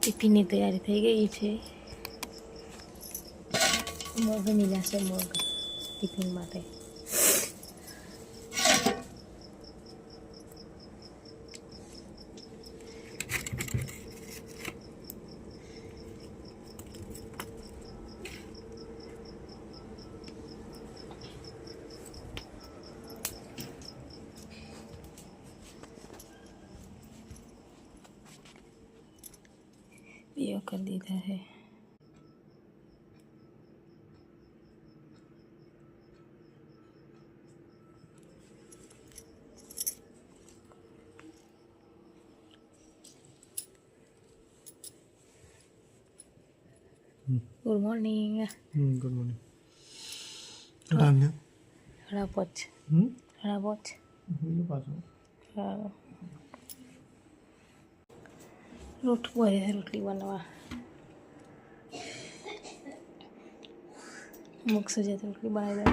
ટિફિનની તૈયારી થઈ ગઈ છે. મગ મિલ્યા છે મગ ટિફિન માટે. કાર્યો કરી દીધા છે good morning good morning Ram Ram પોચ રામ પોચ પાછું રોટ બોલે રોટલી બનાવવા છે તો રોટલી બનાવી દે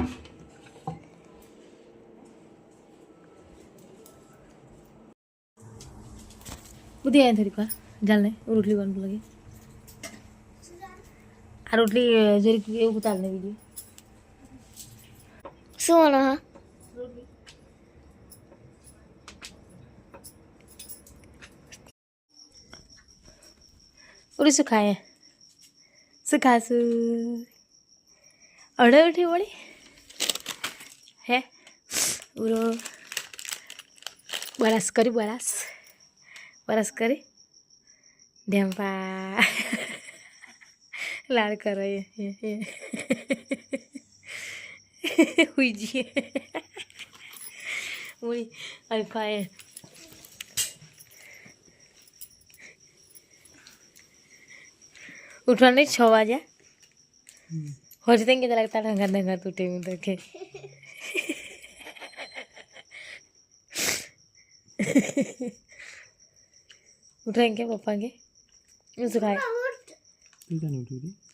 બધી આવે થોડીક વાર ચાલ ને રોટલી બનવા લાગે આ રોટલી જરીક એવું ઉતાર ને બીજું શું હા ઉડી શું ખાય? શું ખાશું? અડે ઉઠી વળી હે? ઉરો. બરાસ કરી બરાસ બરાસ કરી. ઢેમ્પા લાડ કરો. એ. હુઈ જઈએ. ઉડી ખાય ઉઠવા નહીં છ વાગ્યા હોજ તેંગે તો તારા ઢંગા ઢંગા તૂટે હું તો કે. ઉઠાઈ કે પપ્પા કે શું ખાય?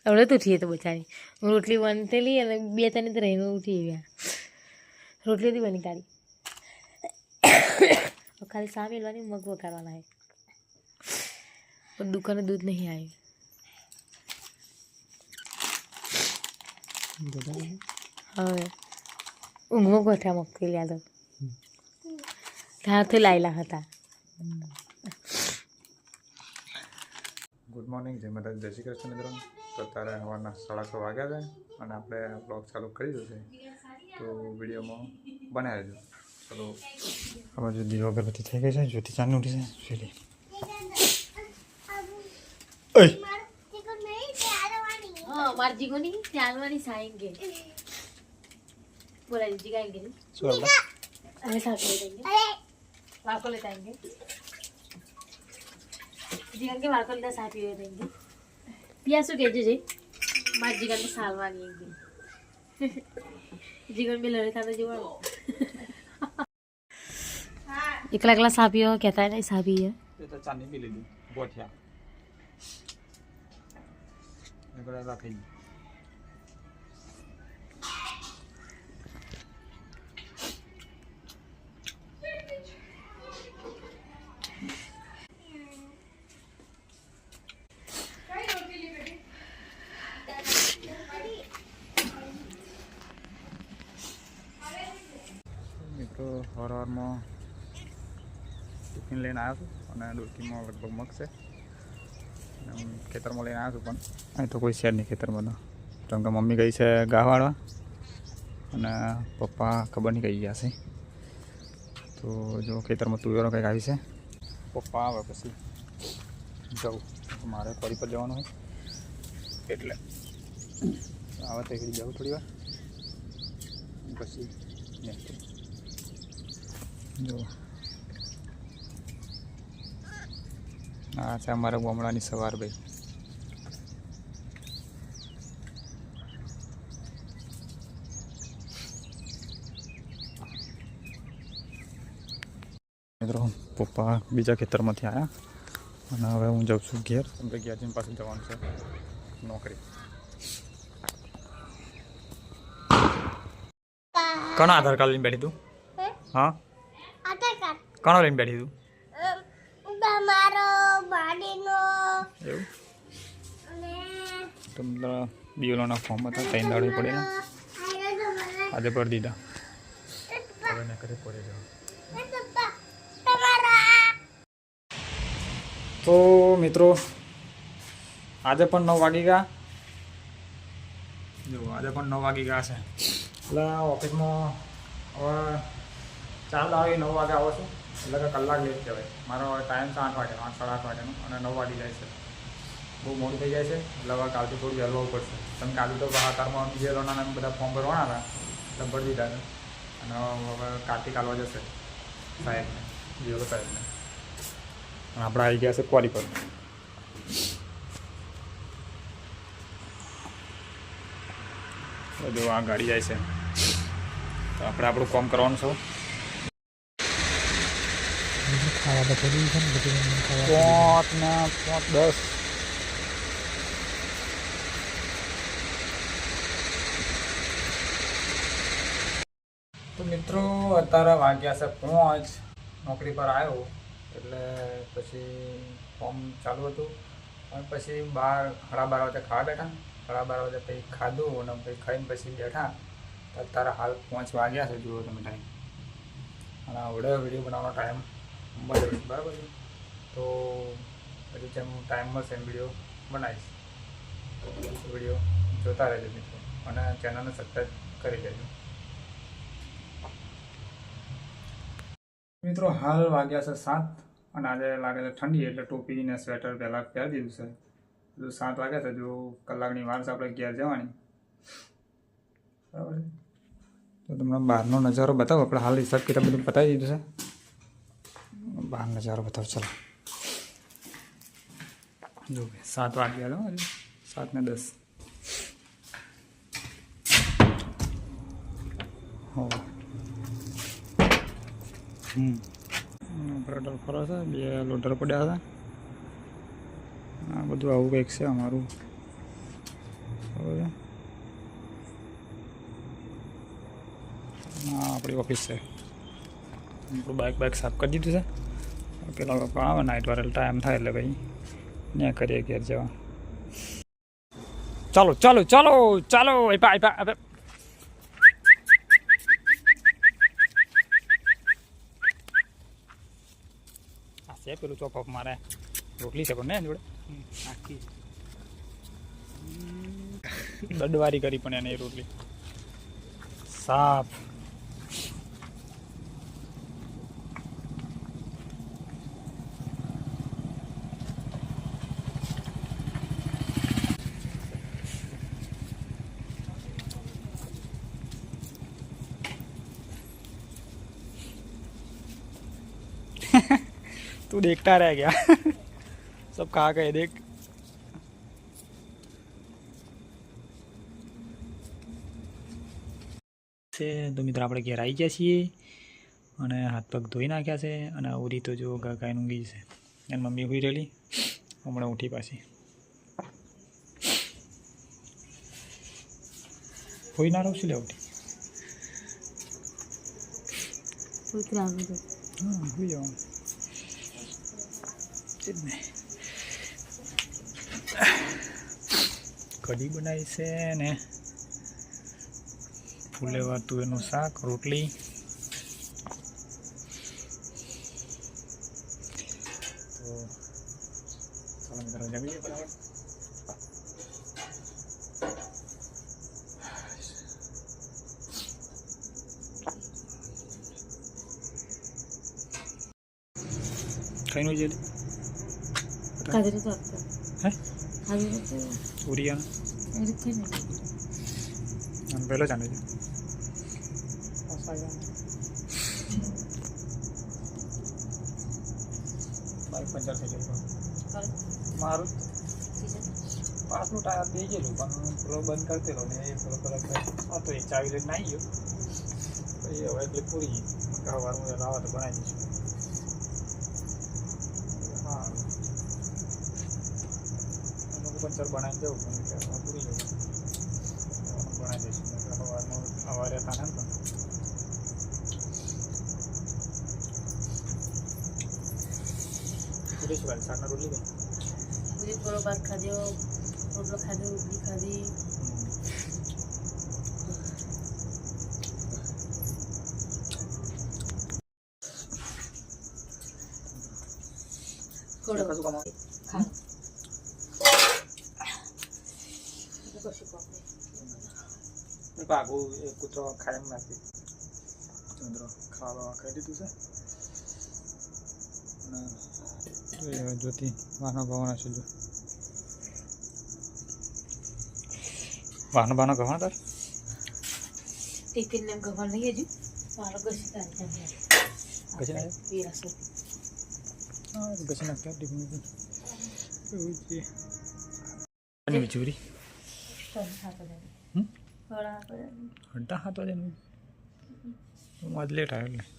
હવે તો ઉઠીએ તો બચારી. હું રોટલી બનતેલી અને બે ત્રણ તો રહીને ઉઠી ગયા રોટલી હતી બની કાઢી ખાલી સામે લેવાની મગ વગાડવાના હે પણ દુકાને દૂધ નહીં આવ્યું હવે ઊંઘમાં ગોઠા મૂકી લ્યા તો ત્યાંથી લાયેલા હતા ગુડ મોર્નિંગ જય માતા જય શ્રી કૃષ્ણ મિત્રો તો અત્યારે સવારના સાડા છ વાગ્યા છે અને આપણે બ્લોગ ચાલુ કરી દીધો છે તો વિડીયોમાં બનાવી દેજો ચલો આ બાજુ દીવો અગરબત્તી થઈ ગઈ છે જ્યોતિ ચાંદ ઉઠી છે అర్జుగుని చాలని సాయంకి పూర జిగా ఇంకే చూడండి అదే సాకలేదండి వాకలేదండి జిగాకి వాకలేదా సాపి వేదండి పియాసు కేజేజే మా జిగాకి సాల్వాని ఇంకే જીવન બી લડતા જીવન એકલા એકલા સાપીઓ કહેતા નહીં સાપી એ તો ચાંદી પી લીધી બોઠિયા રાખી લઈને આવ્યો છું અને ડોકીમાં લગભગ મગશે અને ખેતરમાં લઈને આવ્યો છું પણ અહીં તો કોઈ છે નહીં ખેતરમાં તો કેમ કે મમ્મી ગઈ છે ગાવાળવા અને પપ્પા ખબર નહીં કઈ ગયા છે તો જો ખેતરમાં તુવેરો કંઈક આવી છે પપ્પા આવે પછી જવું મારે ફરી પર જવાનું હોય એટલે આવે તો એકડી જવું થોડી વાર પછી જો આ છે અમારા ગામડાની સવાર ભાઈ મિત્રો પપ્પા બીજા ખેતરમાંથી આવ્યા અને હવે હું જાઉં છું ઘેર. કેમ કે ઘેર જઈને પાછું જવાનું છે નોકરી. ઘણા આધાર કાર્ડ લઈને બેઠી તું? હા? આધાર લઈને બેઠી તું? મારો બાડીનો એવું? તમને બીઓલોના ફોર્મ હતા ત્રણ દાડે પડે આજે ભરી દીધા. હવે ના કરે પડે તો મિત્રો આજે પણ નવ વાગી ગયા. જો આજે પણ નવ વાગી ગયા છે. એટલે ઓફિસમાં હવે ચાલ આવે નવ વાગે આવો છું. એટલે કે કલાક લેટ કહેવાય. મારો ટાઈમ છે આઠ વાગ્યાનો આઠ, સાડા આઠ વાગ્યાનો અને નવ વાગી જાય છે. બહુ મોડું થઈ જાય છે, એટલે હવે કાલથી થોડું વહેલું પડશે. તમે કાલે તો બહાકારમાં બીજે લોના બધા ફોર્મ ભરવાના હતા, એટલે ભરી દીધા છે અને હવે કાર્તિક આલવા જશે, સાહેબને, બીજો સાહેબને. અને આપણે આવી ગયા છે ક્વોરી બધું આ ગાડી જાય છે. તો આપણે આપણું કામ કરવાનું છે. ખાવા થોડી છે ને બધું પાંચ ને પાંચ દસ તો મિત્રો, અત્યારે વાગ્યા છે પાંચ. નોકરી પર આવ્યો, એટલે પછી ફોર્મ ચાલુ હતું. અને પછી બાર, સાડા બાર વાગે ખાવા બેઠા. સાડા બાર વાગે પછી ખાધું અને પછી ખાઈને પછી બેઠા. અત્યારે હાલ પાંચ વાગ્યા છે, જુઓ તમે ટાઈમ અને આવડે વીડિયો બનાવવાનો ટાઈમ મળ્યો બરાબર છે? તો પછી જેમ ટાઈમ મળશે એમ વીડિયો બનાવીશ. વીડિયો જોતા રહેજો મિત્રો. અને ચેનલને સબસ્ક્રાઈબ કરી દેજો. મિત્રો, હાલ વાગ્યા છે સાત અને આજે લાગે છે ઠંડી, એટલે ટોપી ને સ્વેટર પહેલાં પહેરી દીધું છે. જો સાત વાગ્યા છે, જો કલાકની વાર છે, આપણે ઘેર જવાની. બરાબર તો તમને બહારનો નજારો બતાવો, આપણે હાલ હિસાબ કિતાબ બધું બતાવી દીધું છે. બહાર નજારો બતાવો ચલો જો ભાઈ, સાત વાગ્યા લો સાત ને દસ હો હમ ઓપરેટર ફરો છે બે લોડર પડ્યા હતા આ બધું આવું કંઈક છે અમારું। બરાબર? આપણી ઓફિસ છે। બાઇક બાઇક સાફ કરી દીધું છે। પેલા લોકો આવે નાઇટ વાળા ટાઈમ થાય એટલે ભાઈ ત્યાં કરીએ ઘેર જવા. ચાલો ચાલો ચાલો ચાલો આપ્યા આપ્યા આપ્યા આ છે પેલું ચોપઅપ મારે. રોટલી છે પણ ને જોડે? આખી દડવારી કરી પણ એને રોટલી. સાફ. तू देखता रह गया सब खा गए देख છે તો મિત્રો આપણે ઘેર આવી ગયા છીએ અને હાથ પગ ધોઈ નાખ્યા છે અને ઉરી તો જો ગાયનું ઊંઘી છે એની મમ્મી હોઈ રહેલી હમણાં ઉઠી પાછી હોઈ ના રહું છું લે ઉઠી કૂતરાનું તો હા હોઈ જવાનું છે જ ને કઢી બનાવી છે ને ફૂલેવા તુવેરનું શાક રોટલી તો ચાલો મિત્રો જમી લઈએ બરાબર ખાઈને હોઈ આપતો હે કાજરી તો ઉરિયાના એ રીતે ને આમ પહેલો જાણે છે બાઈક પંચર થઈ ગયું મારું પાછનું ટાયર દઈ ગયેલું પણ પેલો બંધ કરતી દેલો ને એ પેલો કલર હા તો એ ચાવી લઈને આવી ગયો પછી હવે એટલે પૂરી ગઈ સવારમાં લાવવા તો બનાવી દઈશું હા પંચર બનાવીને જવું પણ કે હવે પૂરી જવું બનાવી દઈશું એટલે સવારનું સવારે હતા ને પણ પૂરી શું શાકના રોટલી કઈ બધી થોડો ભાત ખાધ્યો રોટલો ખાધો રોટલી ખાધી થોડો કશું કમાવ પાપડી ભાગું એ કૂતરો ખાય એમ નાખી ચંદ્ર ખાવા ખાઈ દીધું છે? અને જ્યોતિ વાહનો ગવાના છે જો. વાહનો બાનો ગવા તાર? ટિફિન ને ગવા નહીં હજુ. મારો ઘસી કાઢી ઘસી નાખ્યો? ઘસી નાખ્યા ટિફિન એવું છે. અને વિચુરી હમ? હંટા હાથ વાગે નહીં હું આજ લેટ આવ્યો એટલે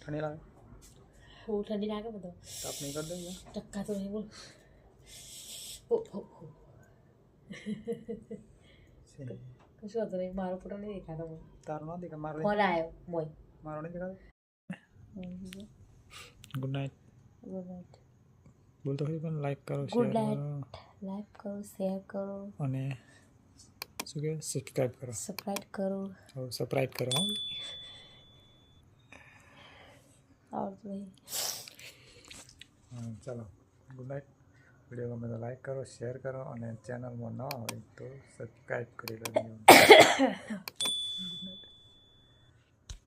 ઠંડી લાગે બહુ ઠંડી લાગે બધો તાપ નહીં કરી દઈએ ટક્કા તો નહીં બોલ ઓ હો હો કશું વાંધો નહીં મારો ફોટો નહીં દેખાતો મને તારો ના દેખા મારો ફોન આવ્યો મોય મારો નહીં દેખાતો ગુડ નાઇટ ગુડ નાઇટ બોલતો હોય પણ લાઈક કરો શેર કરો. લાઈક કરો શેર કરો. અને શું કે સબસ્ક્રાઈબ કરો. સબસ્ક્રાઇબ કરો. હવે સબસ્ક્રાઇબ કરો. તો હા, ચાલો. ગુડ નાઇટ વીડિયો ગમે તો લાઈક કરો શેર કરો અને ચેનલમાં ન હોય તો સબસ્ક્રાઈબ કરી લેજો. Good night.